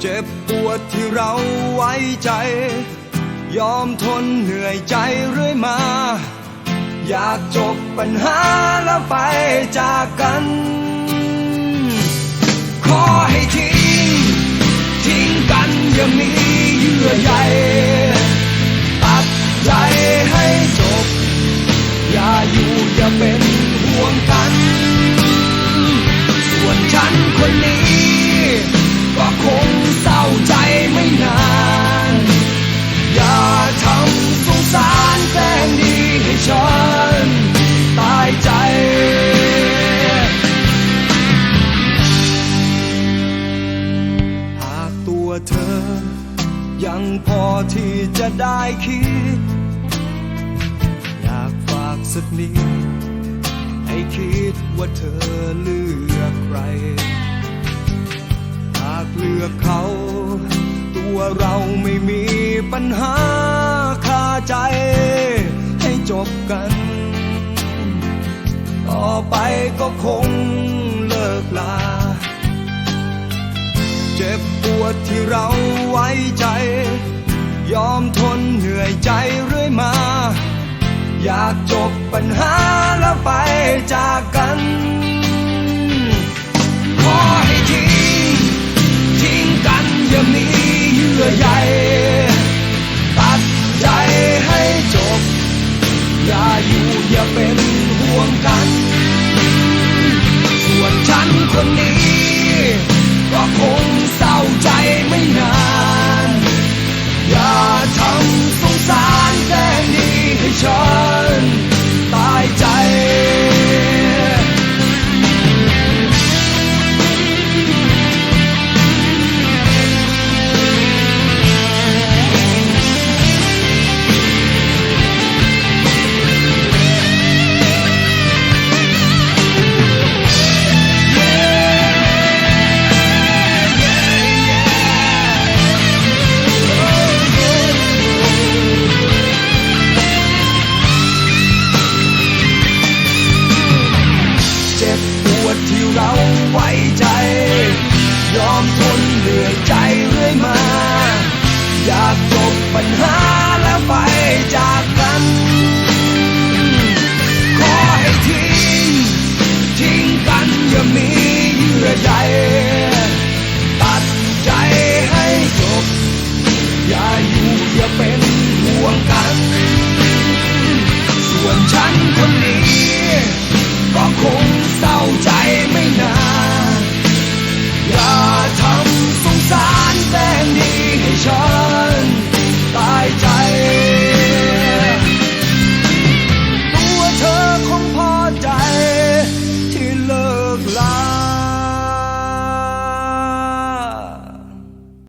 เจ็บปวดที่เราไว้ใจ ยอมทนเหนื่อยใจเรื่อยมา อยากจบปัญหาแล้วไปจากกัน ขอให้ทิ้ง ทิ้งกันอย่ามีเยื่อใย ยังพอที่จะได้คิด อยากฝากสักนิด ให้คิดว่าเธอเลือกใคร หากเลือกเขา ตัวเราไม่มีปัญหาคาใจ ให้จบกัน ต่อไปก็คงเลิกลา เจ็บปวดที่เราไว้ อยากจบปัญหาแล้วไป เราไว้ใจ ยอม